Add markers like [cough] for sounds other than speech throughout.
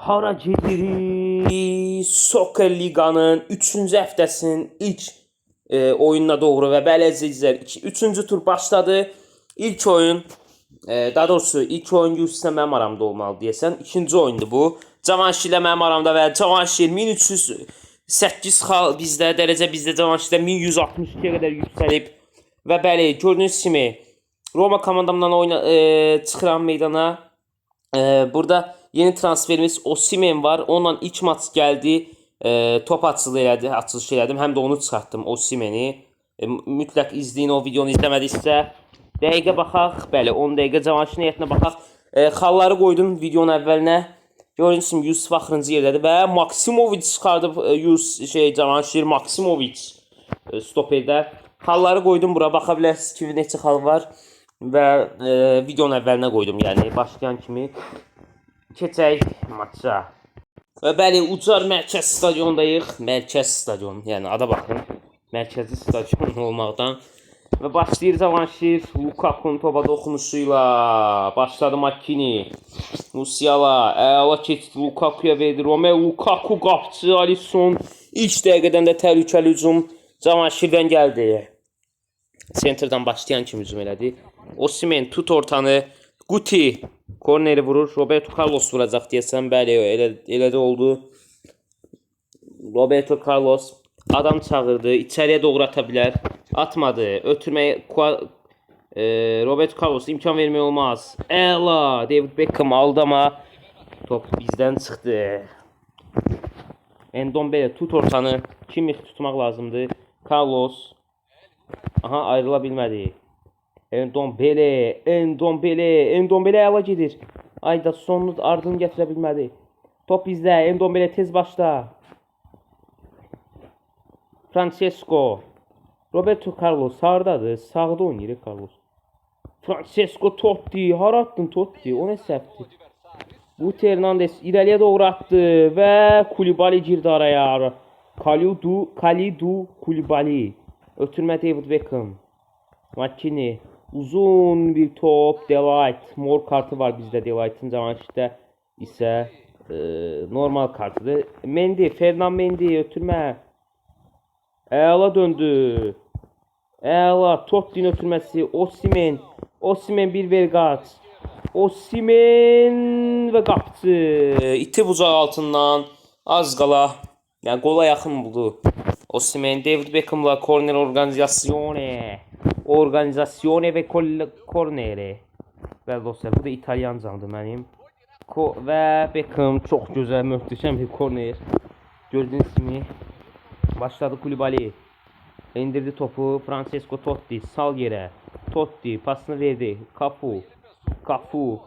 Hara gedirik? Soccer Liqanın 3-cü həftəsinin ilk e, oyununa doğru və bəli əzizlər 3-cü tur başladı. İlk oyun e, daha doğrusu ilk oyun Yusuf'la mənim aramda olmalı deyəsən. İkinci oyundur bu. Cavanşir ilə mənim aramda və Cavanşir 1308 xal bizdə dərəcə bizdə Cavanşirdə 1162-yə qədər yüksəlib və bəli gördüyünüz kimi Roma komandamdan oyna e, çıxıram meydana. E, burada yeni transferimiz Osimhen var. Onunla ilk maç gəldi. E, top açılı elədi, açılış elədim. Həm də onu çıxartdım Osimhen'i. E, mütləq izləyin o videonu izləmədinizsə. Dəqiqə baxaq. Bəli, 10 dəqiqə Cavanşirin heyətinə baxaq. E, xalları qoydum videonun əvvəlinə. Gördüyünüz kimi Yusuf axırıncı yerdədir və Maksimovic çıxardıb e, Yus şey Cavanşir Maksimovic e, stoperdə. Xalları qoydum bura baxa bilərsiniz ki, neçə xal var və e, videonun əvvəlinə qoydum, yəni başlayan kimi keçək maça. Və bəli, Ucar Mərkəz stadiondayıq. Mərkəz stadion, yəni ada baxın. Mərkəzi stadion [laughs] olmaqdan və başlayır Cavanşir Lukaku'nun topa dokunuşuyla başladı Makini. Musiala əla keçdi Lukaku'ya verdi. Romeo Lukaku qapçı Alisson ilk dəqiqədən də təhlükəli hücum Cavanşirdən gəldi. Center'dan başlayan kim hücum elədi. Osimhen tut ortanı. Guti korneri vurur. Roberto Carlos vuracaq deyəsən. Bəli, elə elə də oldu. Roberto Carlos adam çağırdı. İçəriyə doğru ata bilər. Atmadı. Ötürməyə Kua- e, Roberto Carlos imkan vermək olmaz. Əla. David Beckham aldı ama top bizdən çıxdı. Endombele tut ortanı. Kimi tutmaq lazımdı. Carlos Aha ayrıla bilmədi. Endombele, Endombele, Endombele əla gedir. Ayda sonunu ardını gətirə bilmədi. Top bizdə. Endombele tez başla. Francesco. Roberto Carlos hardadır? Sağda oynayır Carlos. Francesco Totti. Hara attın Totti? O nə səhvdir? Guti Hernandez irəliyə doğru atdı və Kulibali girdi araya. Kalidu, Kalidu Kulibali. Ötürmə David Beckham. Makini. Uzun bir top. Delight. Mor kartı var bizdə Delight'ın Cavanşirdə isə e, normal kartıdır. Mendy, Fernand Mendy ötürmə. Əla döndü. Əla Totti'nin ötürməsi. Osimhen. Osimhen bir ver qaç. Osimhen və qapçı. İti bucaq altından az qala. Yəni qola yaxın buldu. Osimhen, David Beckham'la corner organizasyone. Organizasyone və kol- cornere. Bəli dostlar, bu da İtalyancamdır mənim. Ko və Beckham çox gözəl, möhtəşəm bir corner. Gördüyünüz kimi başladı Kulibali. İndirdi topu Francesco Totti sal yerə. Totti pasını verdi. Cafu. Cafu.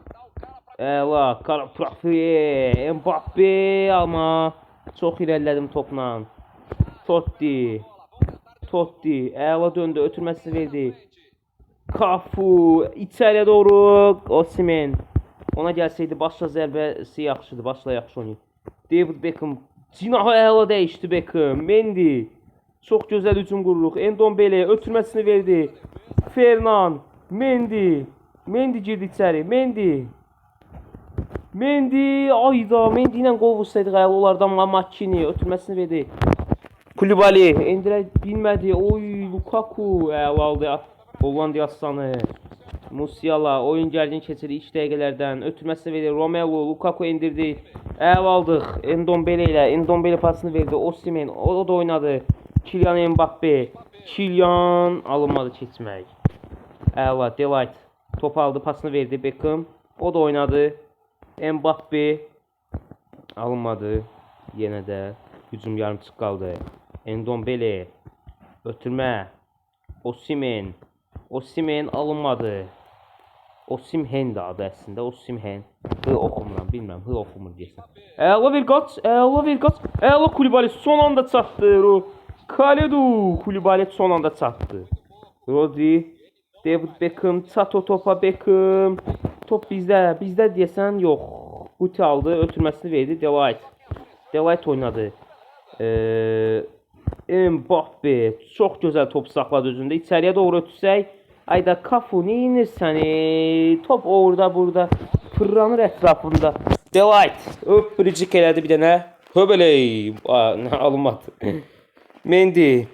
Əla, Karaprafi, Mbappe amma çox irəlilədim topla. Totti. Totti əla döndü, ötürməsini verdi. Cafu içəriyə doğru Osimhen. Ona gəlsəydi başla zərbəsi yaxşıdır, başla yaxşı oynayır. David Beckham cinahı əla dəyişdi Beckham. Mendy çox gözəl hücum qururuq. Endombele ötürməsini verdi. Fernan, Mendy. Mendy girdi içəri. Mendy. Mendy, ayda Mendy ilə qol vursaydıq əla olardı amma Makini ötürməsini verdi. Kulibali endirə bilmədi. Oy Lukaku əla oldu. Hollandiya aslanı. Musiala oyun gərgin keçir ilk dəqiqələrdən. Ötürməsini verdi. Romelu Lukaku endirdi. Əla aldıq. Endombele ilə Endombele pasını verdi. Osimhen o da oynadı. Kylian Mbappe. Kylian alınmadı keçmək. Əla Delight top aldı, pasını verdi Beckham. O da oynadı. Mbappe alınmadı. Yenə də hücum yarımçıq qaldı. Endombele ötürmə. Osimhen. Osimhen alınmadı. Osimhen də adı əslində. Osimhen. Hı oxumuram, bilmirəm. Hı oxumur deyəsən. Əla bir qaç, əla bir qaç. Əla Kulibali son anda çatdı. Ro Kaledu Kulibali son anda çatdı. Rodri David Beckham çat o topa Beckham. Top bizdə. Bizdə deyəsən yox. Guti aldı, ötürməsini verdi Delight. Delight oynadı. Eee Mbappe çox gözəl top saxladı özündə. İçəriyə doğru ötürsək, ayda Kafu nə edirsən? ey? Top orada burada fırlanır ətrafında. Delight. Öpürücük elədi bir dənə. Höbeley. Alınmadı. [coughs] Mendy.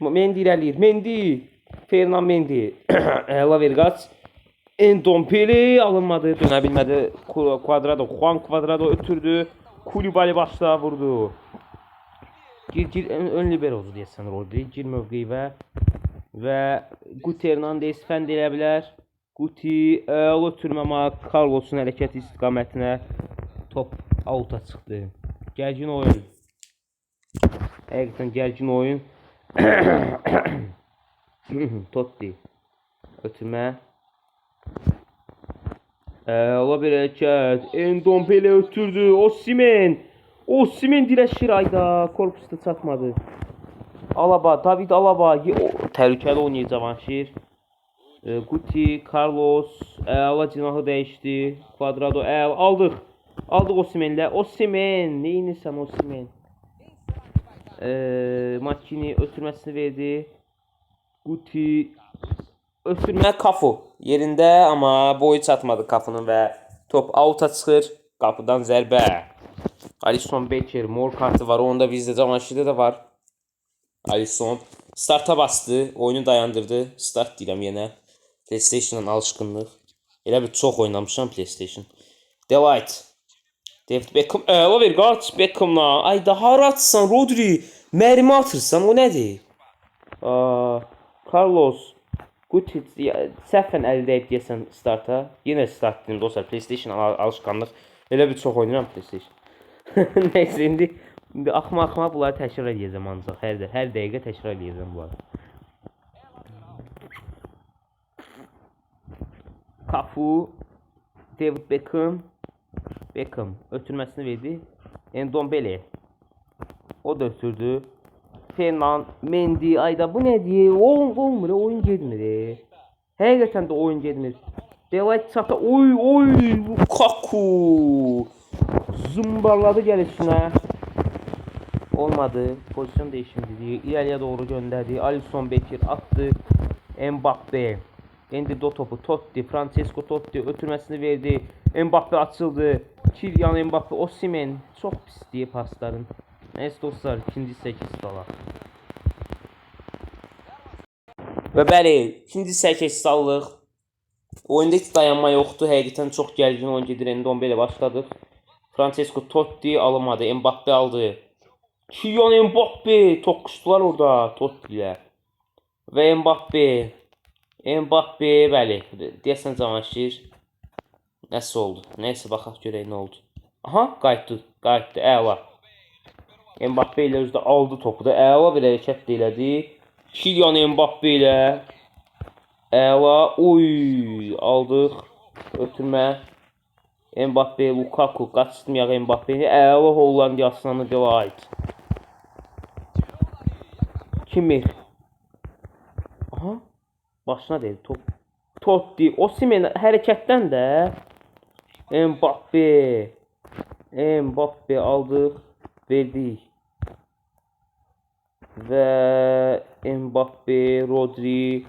Mendy irəliyir. Mendy. Fernand Mendy. [coughs] Əla Vergaç. Endombele alınmadı. Dönə bilmədi. Quadrado. Juan Quadrado ötürdü. Kulibali başlığa vurdu. Gir, ön, ön libero oldu deyəsən Rodri. Gir mövqeyi və və Guti Hernandez fənd elə bilər. Guti ötürmə amma Carlos'un hərəkət istiqamətinə top outa çıxdı. Gərgin oyun. Həqiqətən gərgin oyun. [coughs] Totti. Ötürmə. Əla bir hərəkət. Endombele ötürdü. Osimhen. Osimhen dirəşir ayda. Korpusda çatmadı. Alaba, David Alaba o- təhlükəli oynayır Cavanşir. E, Guti, Carlos, Əla cinahı dəyişdi. Quadrado, Əl aldıq. Aldıq Osimhenlə. Osimhen, nə edirsən Osimhen? E, Makini ötürməsini verdi. Guti ötürmə Kafu yerində amma boyu çatmadı Kafunun və top outa çıxır. Qapıdan zərbə. Alisson Becker mor kartı var. Onda bizdə Cavanşirdə də var. Alisson starta bastı, oyunu dayandırdı. Start deyirəm yenə. PlayStation-dan alışqınlıq. Elə bir çox oynamışam PlayStation. Delight. David Beckham, ver qaç Beckhamla. Ay da hara atırsan Rodri? Mərmi atırsan, o nədir? Aa, Carlos Guti ya, səhvən əldə edib deyəsən starta. Yenə start dedim dostlar. PlayStation al alışqanlıq. Elə bir çox oynayıram PlayStation. [laughs] Nəysə indi indi axma axma bunları təkrar edəcəm ancaq hər də hər dəqiqə təkrar edəcəm bunları. Kafu, David Beckham, Beckham ötürməsini verdi. Endombele. O da ötürdü. Fernand, Mendy, ayda bu nədir? Oyun olmur, oyun getmir. Həqiqətən də oyun getmir. Delight çata, oy oy, Lukaku. Zımbarladı gəlişinə. Olmadı. Pozisyon değişimdi. İleriye doğru gönderdi. Alisson Becker attı. Mbappe. İndirdi o topu. Totti. Francesco Totti ötürmesini verdi. Mbappe açıldı. Kylian Mbappe. Osimhen. Çok pis diye pasların. Neyse dostlar. ikinci 8 falan. Və bəli, ikinci 8 sallıq. Oyunda heç dayanma yoxdur. Həqiqətən çox gərgin oyun gedir. Endombe ilə başladıq. Francesco Totti alınmadı. Mbappe aldı. Kylian Mbappe toqquşdular orada Totti ilə. Və Mbappe. Mbappe bəli, deyəsən Cavanşir. Nəsə oldu? Nəysə baxaq görək nə oldu. Aha, qayıtdı. Qayıtdı. Əla. Mbappe ilə özdə aldı topu da. Əla bir hərəkət də elədi. Kylian Mbappe ilə Əla. Oy, aldıq. Ötürmə. Mbappe, Lukaku qaçırmayaq Mbappe-ni. Əla Hollandiya aslanı Delight. Kimi? Aha. Başına deyil top. Totti, Osimhen hərəkətdən də Mbappe. Mbappe aldıq, verdik. Və Mbappe, Rodri.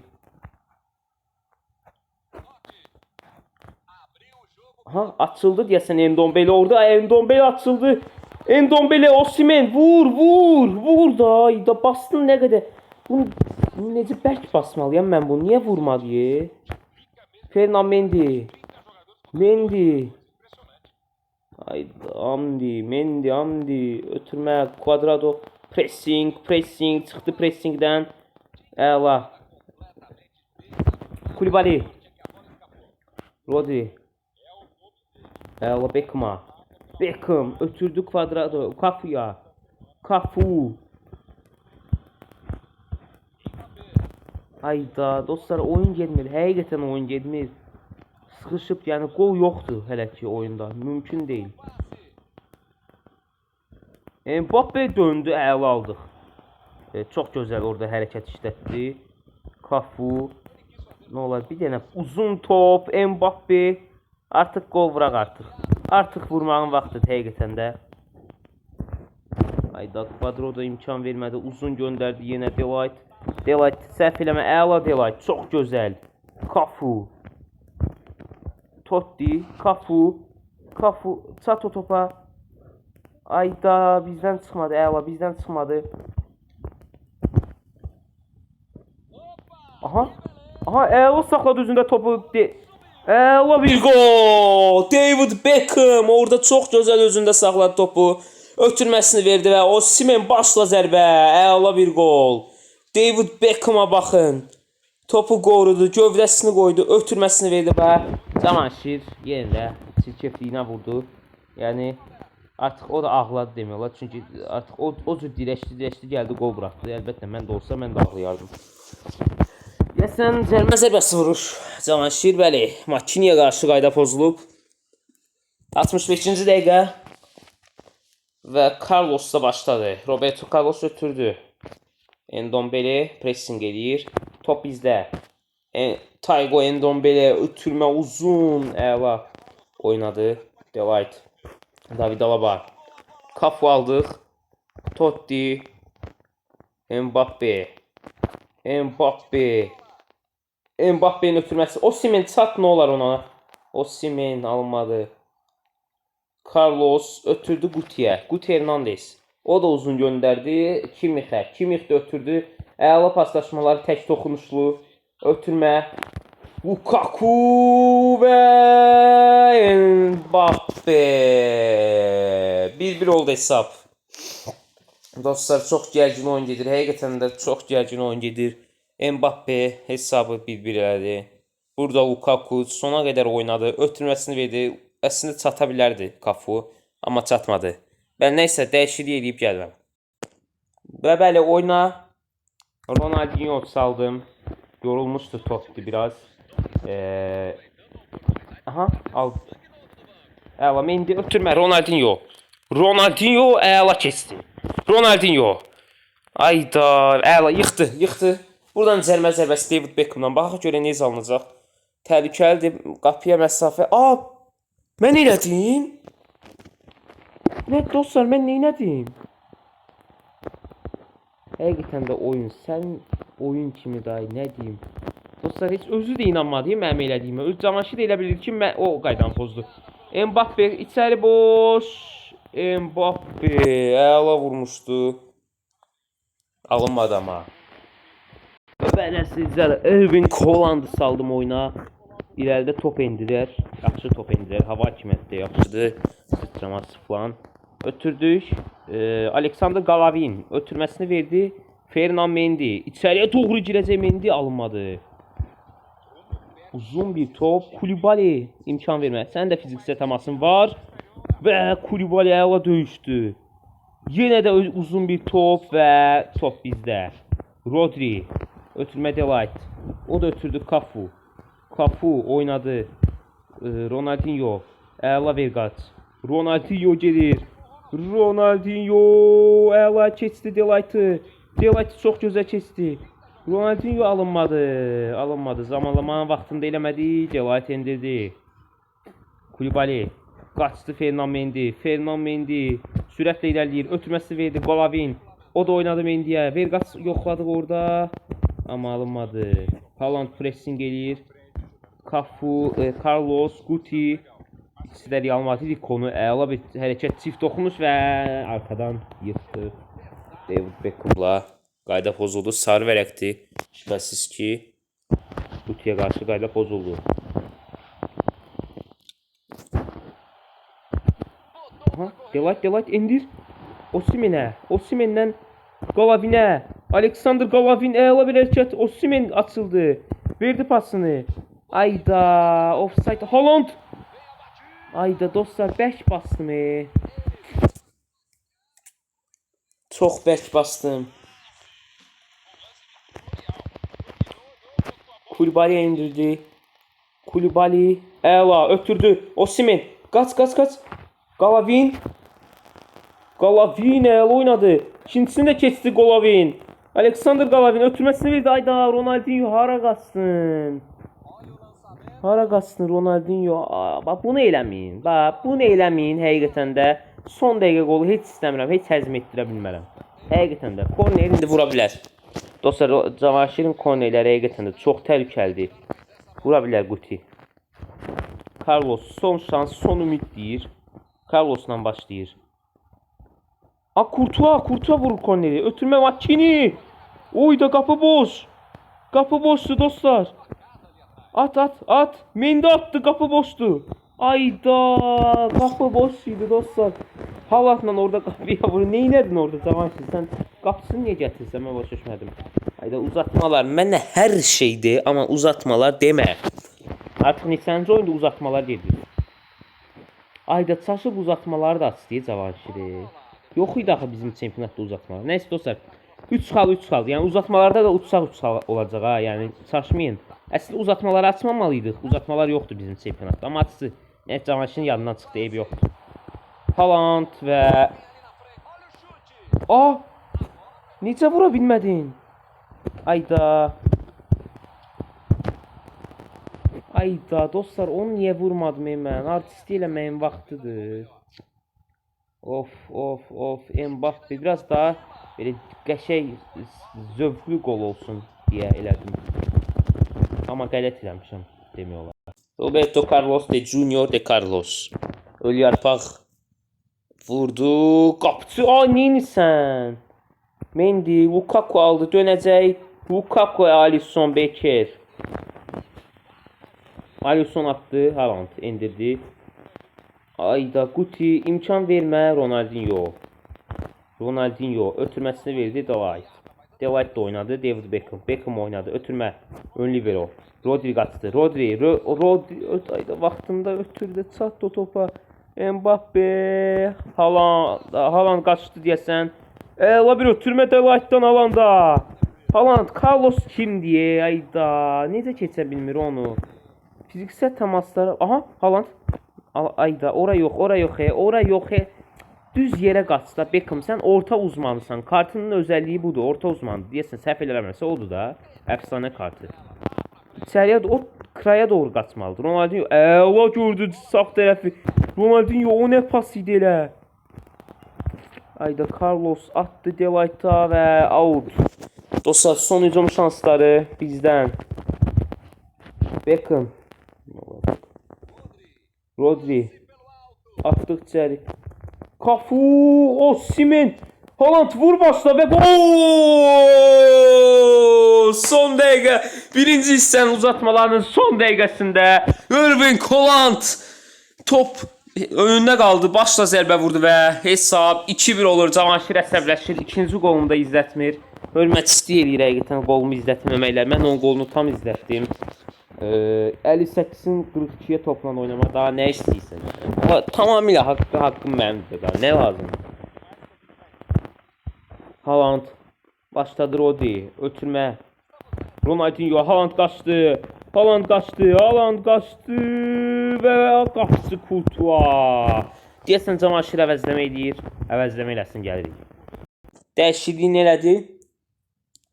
Ha açıldı deyəsən Endombele orada. Endombele açıldı. Endombele Osimhen vur vur vur da da bastın nə qədər. Bunu, bunu necə bərk basmalıyam mən bunu niyə vurmadı? Fernand Mendy. Mendy. Ay Amdi, Mendy, Amdi. Ötürmə, Quadrado. Pressing, pressing. Çıxdı pressingdən. Əla. Kulibali. Rodri. Əla Beckham'a. Beckham ötürdü Quadrado. Kafu'ya. Kafu. Ayda dostlar oyun getmir. Həqiqətən oyun getmir. Sıxışıb, yəni qol yoxdur hələ ki oyunda. Mümkün deyil. Mbappe döndü, əla aldıq. E, çox gözəl orada hərəkət işlətdi. Kafu. Nə olar? Bir dənə uzun top, Mbappe. Artıq qol vuraq artıq. Artıq vurmağın vaxtıdır həqiqətən də. Ayda Quadro da imkan vermədi. Uzun göndərdi yenə Delight. Delight səhv eləmə. Əla Delight. Çox gözəl. Kafu. Totti, Kafu. Kafu çat topa. Ayda bizden çıxmadı. Əla bizden çıxmadı. Aha. Aha Əla saxladı üzündə topu. De Əla bir gol. David Beckham orada çox gözəl özündə saxladı topu. Ötürməsini verdi və Osimhen başla zərbə. Əla bir gol. David Beckham'a baxın. Topu qorudu, gövdəsini qoydu, ötürməsini verdi və Cavanşir yenə də çirkefliyinə vurdu. Yəni artıq o da ağladı demək olar. Çünki artıq o o cür dirəşdi, dirəşdi gəldi, qol buraxdı. Əlbəttə mən də olsa mən də ağlayardım. Deyəsən cəlmə Mə zərbəsi vurur. Cavanşir bəli, Makiniyə qarşı qayda pozulub. 65-ci dəqiqə və Carlos da başladı. Roberto Carlos ötürdü. Endombele pressing eləyir. Top bizdə. En Taygo Endombele ötürmə uzun, əla oynadı. Delight. David Alaba. Kafu aldıq. Totti. Mbappe. Mbappe. Mbappe'nin ötürməsi. Osimhen çat nə olar ona? Osimhen alınmadı. Carlos ötürdü Gutiye. Guti Hernandez. O da uzun gönderdi. Kimix'e. Kimix de ötürdü. Əla paslaşmalar tək toxunuşlu. Ötürmə. Lukaku və Mbappe. 1-1 oldu hesab. Dostlar çox gərgin oyun gedir. Həqiqətən də çox gərgin oyun gedir. Mbappe hesabı 1-1 elədi. Burada Lukaku sona qədər oynadı. Ötürməsini verdi. Əslində çata bilərdi Kafu, amma çatmadı. Ben nəysə dəyişiklik edib gəlirəm. Və bəli oyuna Ronaldinho saldım. Yorulmuşdu Totti biraz. Ee, aha al. Əla Mendy ötürmə Ronaldinho. Ronaldinho əla keçdi. Ronaldinho. Ayda, əla yıxdı, yıxdı. Buradan cərmə zərbəsi David Beckhamdan baxaq görə necə alınacaq. Təhlükəlidir. Qapıya məsafə. A! Mən elədim. Nə dostlar mən nə edim? Həqiqətən də oyun sən oyun kimi day nə deyim? Dostlar heç özü də inanmadı mənim elədiyimə. Öz Cavanşir elə bilir ki, mən o qaydanı pozdu. Mbappe içəri boş. Mbappe Əla vurmuşdu. Alınmadı amma. Belə sizlər Ervin Haaland'ı saldım oyuna. İrəlidə top endirər. Yaxşı top endirər. Hava hakimiyyəti də yaxşıdır. Sıçraması falan. Ötürdük. Ee, Alexander Galavin ötürməsini verdi. Fernand Mendy. İçəriyə doğru girəcək Mendy alınmadı. Uzun bir top. Kulibali imkan vermə. Sənin də fiziksel təmasın var. Və Kulibali əla döyüşdü. Yenə də uzun bir top və top bizdə. Rodri ötürmə Delight. O da ötürdü Kafu. Kafu oynadı. Ee, Ronaldinho. Əla Vergat. Ronaldinho gelir. Ronaldinho əla keçdi Delight'ı. Delight çox gözəl keçdi. Ronaldinho alınmadı. Alınmadı. Zamanlamanın vaxtında eləmədi. Delight endirdi. Kulibali. Qaçdı Fernand Mendy. Fernand Mendy sürətlə irəliləyir. Ötürməsi verdi Golovin. O da oynadı Mendy'yə. Vergat yoxladı orada. Amma alınmadı. Haaland pressing eləyir. Kafu, e, Carlos, Guti. İkisi də Real Madrid konu əla bir hərəkət, çift dokunuş və arkadan yıxdı. David Beckham'la qayda pozuldu. Sarı vərəqdir. Şübhəsiz ki, Gutiyə qarşı qayda pozuldu. Aha, Delight, Delight indir. Osimhen'ə, Osimhen'dən Galavinə. Alexander Galavin əla bir hərəkət. Osimhen açıldı. Verdi pasını. Ayda, offside. Haaland. Ayda dostlar bərk bastım. E. çox bərk bastım. Kulibali indirdi. Kulibali əla ötürdü. Osimhen qaç qaç qaç. Galavin Galavin əla oynadı. İkincisini də keçdi Golovin. Alexander Galavin ötürməsini verdi. Ayda Ronaldinho hara qaçsın? Hara qaçsın Ronaldinho? Aa, bax bunu eləməyin. Bax bunu eləməyin həqiqətən də. Son dəqiqə qolu heç istəmirəm, heç həzm etdirə bilmərəm. Həqiqətən də korner İndi vura bilər. Dostlar, o Cavanşirin kornerləri həqiqətən də çox təhlükəlidir. Vura bilər Guti. Carlos son şans, son ümid deyir. Carlos'la başlayır. A Kurtuğa, Kurtuğa vurur korneri. Ötürmə Makini. Oy da qapı boş. Qapı boşdu dostlar. At at at. Mendi attı qapı boşdu. Ayda qapı boş idi dostlar. Halatla orada qapıya vurur. Neynədin orada Cavanşir? Sən qapısını niyə gətirsən? Mən başa düşmədim. Ayda uzatmalar mənə hər şeydir, amma uzatmalar demə. Artıq neçənci oyunda uzatmalar gedir. Ayda çaşıb uzatmaları da istəyir Cavanşiri. Yox idi axı bizim çempionatda uzatmalar. Nəysə dostlar, 3 xal 3 xal. Yəni uzatmalarda da uçsaq uçsaq olacaq ha. Yəni çaşmayın. Əslində uzatmaları açmamalıydıq. Uzatmalar yoxdur bizim çempionatda. Amma açdı. Nəysə Cavanşirin yadından çıxdı, eybi yoxdur. Haaland və A! Necə vura bilmədin? Ayda. Ayda dostlar onu niyə vurmadım ey mən? Artisti eləməyin vaxtıdır. Of of of Mbappe biraz daha belə qəşəng zövqlü qol olsun deyə elədim. Amma qələt eləmişəm demək olar. Roberto Carlos de Junior de Carlos. Ölü yarpaq vurdu. Qapçı ay neynisən? Mendy, Lukaku aldı, dönəcək. Lukaku, Alisson, Becker. Alisson attı, Haaland indirdi. Ayda Guti imkan vermə Ronaldinho. Ronaldinho ötürməsini verdi Delight. Delight da oynadı, David Beckham. Beckham oynadı, ötürmə. Ön libero. Rodri qaçdı. Rodri, Ro Rodri öt ayda vaxtında ötürdü, çatdı topa. Mbappe, Haaland, Haaland qaçdı deyəsən. Əla bir ötürmə Delight'dan alanda. Haaland, Carlos kimdir? Ayda, necə keçə bilmir onu? Fiziksel temaslar. Aha Haaland. Ayda ora yox, ora yox, he, ora yox. He. Düz yerə qaç da Beckham sən orta uzmanısan. Kartının özəlliyi budur, orta uzman. Deyəsən səhv eləmirəmsə odur da. Əfsanə kartı. İçəriyə o kraya doğru qaçmalıdır. Ronaldinho əla gördü sağ tərəfi. Ronaldinho o nə pas idi elə. Ayda Carlos attı Delight'a və out. Dostlar son hücum şansları bizdən. Beckham. Rodri. Attık içeri. Kafu. Osimhen. Haaland vur başla ve gol! Son dakika. Birinci hissənin uzatmalarının son dəqiqəsində Irving Haaland top önündə qaldı. Başla zərbə vurdu və hesab 2-1 olur. Cavanşir əsəbləşir. İkinci qolunu da izlətmir. Hörmət istəyir həqiqətən qolumu izlətməməklə. Mən onun qolunu tam izlətdim. Ee, 58'in 42'ye toplan oynama daha ne istiyorsun? Ama tamamıyla hakkı hakkım benimdir daha ne lazım? Haaland başladı Rodri ötürme. Ronaldinho Haaland kaçtı. Haaland kaçtı. Haaland kaçtı ve kaçtı Courtois. Deyəsən Camaşir əvəzləmə eləyir. Əvəzləmə eləsin gəlirik. Dəyişikliyin elədi.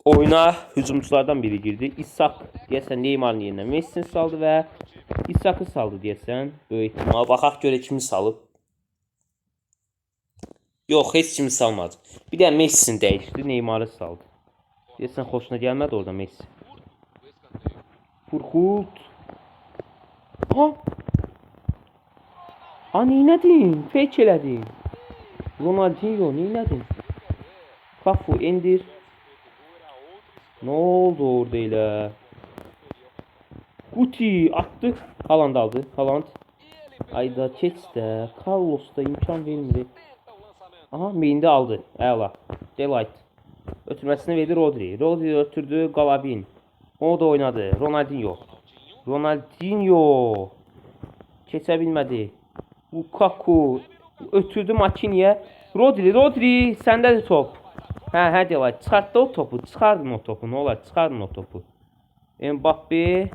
Oyuna hücumculardan biri girdi. İshak deyəsən Neymar'ın yerinə Messi saldı və İshak'ı saldı deyəsən. Böyük ihtimal. Baxaq görə kimi salıb. Yox, heç kimi salmadı. Bir də Messi'ni dəyişdi, Neymar'ı saldı. Deyəsən xoşuna gəlmədi orada Messi. Furkut. Ha? Ha neynədin? Fake elədin. Ronaldinho neynədin? Kafu indir. Ne oldu orada ile? Guti attı. Haaland aldı. Haaland. Ayda Çets'te. Carlos'ta imkan vermedi. Aha Meyinde aldı. Əla. Delight. Ötürməsini verdi Rodri. Rodri ötürdü Galabin. O da oynadı. Ronaldinho. Ronaldinho. Keçə bilmədi. Lukaku. Ötürdü Makiniyə. Rodri, Rodri səndədir top. Hə, hə Delight. Çıxart da o topu. Çıxardın o topu. Nə olar? Çıxardın o topu. Mbappe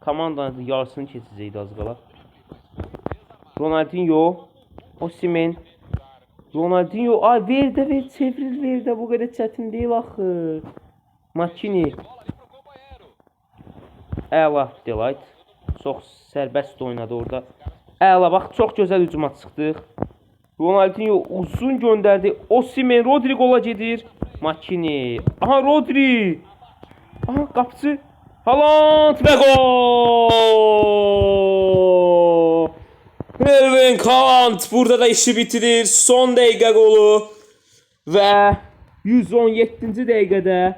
komandanın yarısını keçəcəkdi az qala. Ronaldinho. Osimhen. Ronaldinho. Ay ver də ver. Çevril ver də. Bu qədər çətin deyil axı. Makini. Əla Delight. Çox sərbəst oynadı orada. Əla bax çox gözəl hücuma çıxdıq. Ronaldinho uzun gönderdi. Osimhen Rodri gedir. Makini. Aha Rodri. Aha qapıcı. Haaland və gol! Erling Haaland burada da işi bitirir. Son dəqiqə qolu. Və 117-ci dəqiqədə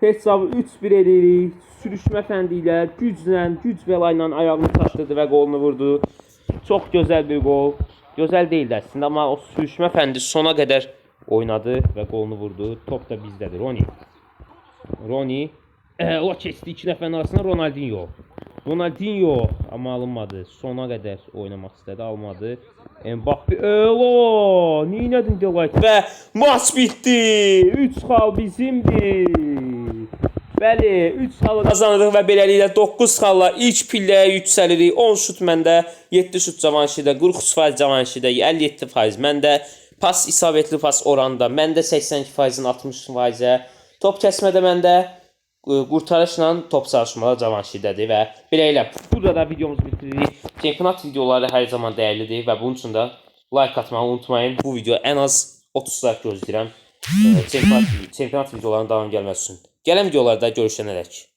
hesabı 3-1 edirik. Sürüşmə fəndi ilə, güclə, güc bəla ilə ayağını taşıdı və qolunu vurdu. Çox gözəl bir qol. Gözəl deyildi əslində, amma o sürüşmə fəndi sona qədər oynadı və qolunu vurdu. Top da bizdədir. Roni. Roni. E, o keçdi iki nəfərin arasında Ronaldinho. Ronaldinho amma alınmadı. Sona qədər oynamaq istədi, almadı. Mbappe, elo! Neynədin Delight? Və maç bitdi. 3 xal bizimdir. Bəli, 3 xal Qazanırıq və beləliklə 9 xalla ilk pilləyə yüksəlirik. 10 şut məndə, 7 şut Cavanşidə, 43% Cavanşidə, 57% məndə. Pas isabətli pas oranında məndə 82%-in 60%-ə. Top kəsmədə məndə qurtarışla top çarşmalar Cavanşidədir və beləliklə Burada da videomuzu bitiririk. çempionat videoları hər zaman dəyərlidir və bunun üçün də like atmağı unutmayın. Bu video ən az 30 like gözləyirəm. Çempionat, çempionat videolarının davam gəlməsi üçün. Gələm ki, onlarda görüşənədək.